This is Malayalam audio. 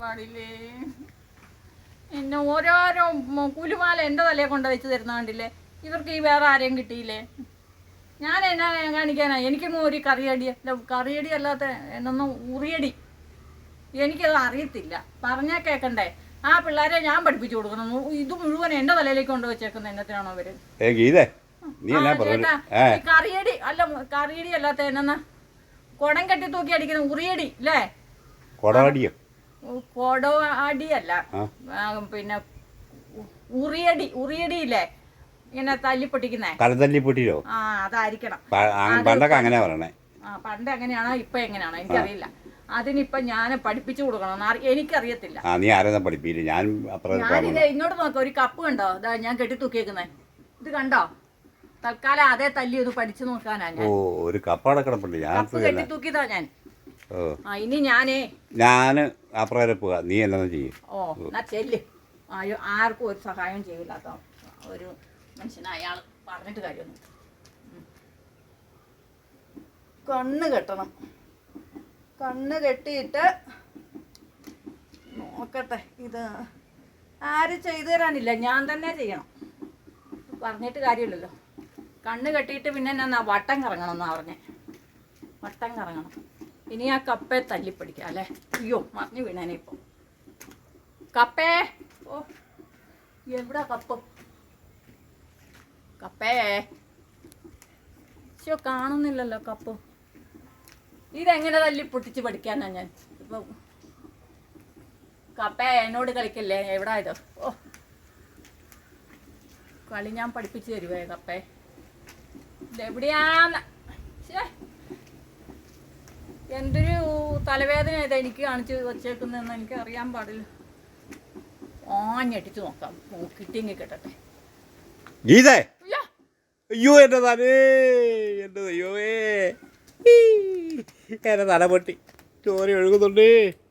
പാടില്ലേ? എന്നെ ഓരോരോ കുലുമാല എന്റെ തലയെ കൊണ്ട് വെച്ച് തരുന്ന കണ്ടില്ലേ? ഇവർക്ക് ഈ വേറെ ആരെയും കിട്ടിയില്ലേ? ഞാൻ എന്നാ കാണിക്കാനാ? എനിക്കൊന്നും ഒരു കറിയടി അല്ല കറിയടി അല്ലാത്ത എന്നൊന്നും ഉറിയടി എനിക്കത് അറിയത്തില്ല. പറഞ്ഞാൽ കേൾക്കണ്ടേ ആ പിള്ളേരെ ഞാൻ പഠിപ്പിച്ചു കൊടുക്കണം. ഇത് മുഴുവൻ എന്റെ തലയിലേക്ക് കൊണ്ട് വെച്ചേക്കുന്ന എന്നത്തിനാണോ അവർ? കറിയടി അല്ല കറിയടി അല്ലാത്ത എന്നാ കുടം കെട്ടി തൂക്കി അടിക്കുന്ന ഉറിയടി അല്ലേ കൊടവടിയോ കൊട അടിയല്ല. പിന്നെ ഉറിയടി ഉറിയടിയില്ലേ? ഇങ്ങനെ തല്ലി പൊട്ടിക്കുന്നേ? കരന്തല്ലി പൊട്ടിയോ? ആ അതായിരിക്കണം. പണ്ടൊക്കെ അങ്ങനെ പറയണേ. ആ പണ്ട് എങ്ങനെയാണോ ഇപ്പൊ എങ്ങനെയാണോ? എനിക്കറിയില്ല. അതിനിപ്പൊ ഞാൻ പഠിപ്പിച്ചു കൊടുക്കണം എനിക്കറിയത്തില്ല. നീ ആരെന്നാ പഠിപ്പിക്കില്ല ഞാൻ ഞാനിത് ഇങ്ങോട്ട് നോക്കാം ഒരു കപ്പ് കണ്ടോ? ഇതാ ഞാൻ കെട്ടി തൂക്കിയേക്കുന്നേ ഇത് കണ്ടോ? തൽക്കാലം അതേ തല്ലി ഒന്ന് പഠിച്ചു നോക്കാനാ ഓ ഞാൻ ഒരു കപ്പ് കെട്ടി തൂക്കിയതാ ഞാൻ. ഇനി ഞാനേ. ഞാൻ അപ്പുറം വരെ പോവാ നീ എന്നാ ചെയ്യും. ഓ എന്നാ ചെല്ല്. ആയോ ആർക്കും ഒരു സഹായം ചെയ്യില്ലാത്ത ഒരു മനുഷ്യനെ അയാൾ പറഞ്ഞിട്ട് കാര്യമൊന്നും കണ്ണ് കെട്ടണം. കണ്ണ് കെട്ടിയിട്ട് നോക്കട്ടെ ഇത് ആരും ചെയ്തു തരാനില്ല. ഞാൻ തന്നെ ചെയ്യണം. പറഞ്ഞിട്ട് കാര്യമില്ലല്ലോ. കണ്ണ് കെട്ടിയിട്ട് പിന്നെ എന്നാ വട്ടം കറങ്ങണം എന്നാ പറഞ്ഞേ. വട്ടം കറങ്ങണം. ഇനി ആ കപ്പയെ തല്ലിപ്പിടിക്കാം അല്ലേ? അയ്യോ മറിഞ്ഞു വീണേനെ ഇപ്പോൾ കപ്പേ! ഓ എവിടാ കപ്പ്? കപ്പേ! ശോ കാണുന്നില്ലല്ലോ കപ്പ്. ഇതെങ്ങനെ തല്ലി പൊട്ടിച്ച് പഠിക്കാനാ ഞാൻ? ഇപ്പൊ കപ്പേ എന്നോട് കളിക്കല്ലേ? എവിടാ ഇത്? ഓ. കളി ഞാൻ പഠിപ്പിച്ചു തരുവേ കപ്പേ. ഇതെവിടെയാന്ന്. എന്തൊരു തലവേദന ഇത് എനിക്ക് കാണിച്ച് വച്ചേക്കുന്നതെന്ന് എനിക്ക് അറിയാൻ പാടില്ല. ആഞ്ഞടിച്ച് നോക്കാം. കിട്ടിയെങ്കിൽ കിട്ടട്ടെ. ഗീതേ. അയ്യോ. എന്റെ തലേ എന്റെ അയ്യോ എന്റെ തല പൊട്ടി. ചോര ഒഴുകുന്നുണ്ട്.